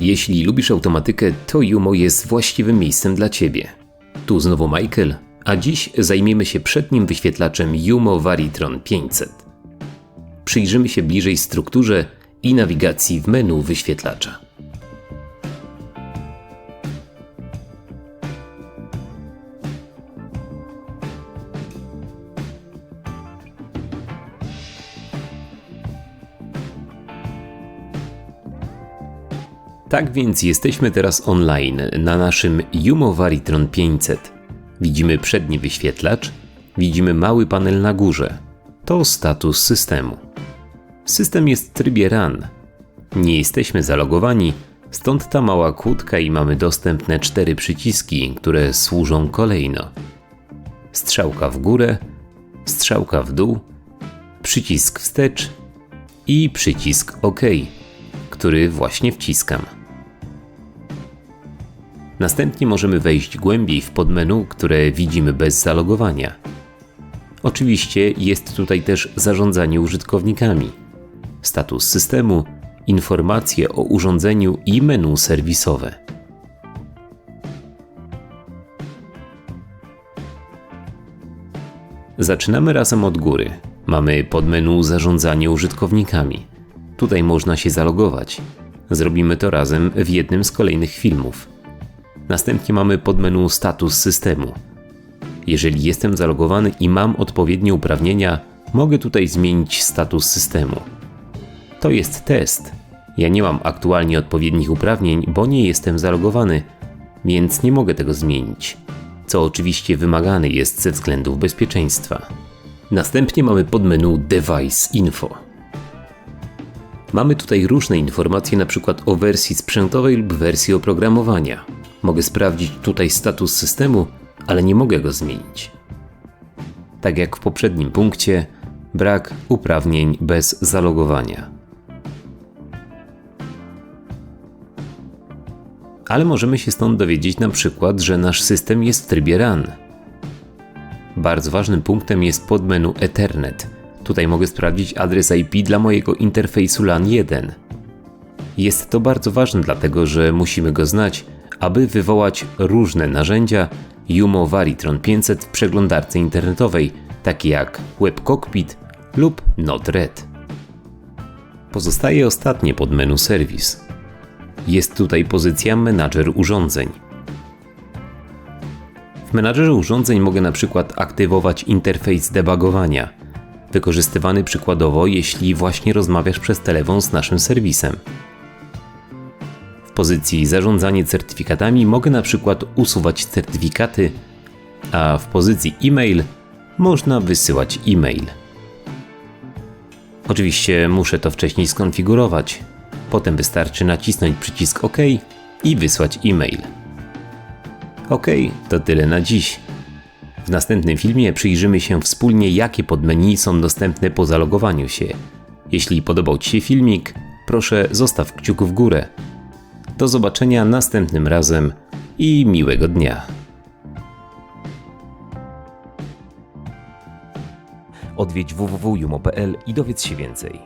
Jeśli lubisz automatykę, to Jumo jest właściwym miejscem dla Ciebie. Tu znowu Michael, a dziś zajmiemy się przednim wyświetlaczem Jumo Varitron 500. Przyjrzymy się bliżej strukturze i nawigacji w menu wyświetlacza. Tak więc jesteśmy teraz online na naszym Jumo Varitron 500. Widzimy przedni wyświetlacz, widzimy mały panel na górze. To status systemu. System jest w trybie RAN. Nie jesteśmy zalogowani, stąd ta mała kłódka i mamy dostępne cztery przyciski, które służą kolejno. Strzałka w górę, strzałka w dół, przycisk wstecz i przycisk OK, który właśnie wciskam. Następnie możemy wejść głębiej w podmenu, które widzimy bez zalogowania. Oczywiście jest tutaj też zarządzanie użytkownikami, status systemu, informacje o urządzeniu i menu serwisowe. Zaczynamy razem od góry. Mamy podmenu zarządzanie użytkownikami. Tutaj można się zalogować. Zrobimy to razem w jednym z kolejnych filmów. Następnie mamy podmenu status systemu. Jeżeli jestem zalogowany i mam odpowiednie uprawnienia, mogę tutaj zmienić status systemu. To jest test. Ja nie mam aktualnie odpowiednich uprawnień, bo nie jestem zalogowany, więc nie mogę tego zmienić. Co oczywiście wymagane jest ze względów bezpieczeństwa. Następnie mamy podmenu Device Info. Mamy tutaj różne informacje, np. o wersji sprzętowej lub wersji oprogramowania. Mogę sprawdzić tutaj status systemu, ale nie mogę go zmienić. Tak jak w poprzednim punkcie, brak uprawnień bez zalogowania. Ale możemy się stąd dowiedzieć na przykład, że nasz system jest w trybie RAN. Bardzo ważnym punktem jest podmenu Ethernet. Tutaj mogę sprawdzić adres IP dla mojego interfejsu LAN 1. Jest to bardzo ważne, dlatego że musimy go znać, aby wywołać różne narzędzia Jumo Varitron 500 w przeglądarce internetowej, takie jak WebCockpit lub Node-RED. Pozostaje ostatnie pod menu Serwis. Jest tutaj pozycja Menadżer urządzeń. W menadżerze urządzeń mogę na przykład aktywować interfejs debugowania, wykorzystywany przykładowo jeśli właśnie rozmawiasz przez telefon z naszym serwisem pozycji Zarządzanie certyfikatami mogę na przykład usuwać certyfikaty, a w pozycji E-mail można wysyłać e-mail. Oczywiście muszę to wcześniej skonfigurować. Potem wystarczy nacisnąć przycisk OK i wysłać e-mail. OK, to tyle na dziś. W następnym filmie przyjrzymy się wspólnie, jakie podmenu są dostępne po zalogowaniu się. Jeśli podobał Ci się filmik, proszę zostaw kciuk w górę. Do zobaczenia następnym razem i miłego dnia. Odwiedź www.jumo.pl i dowiedz się więcej.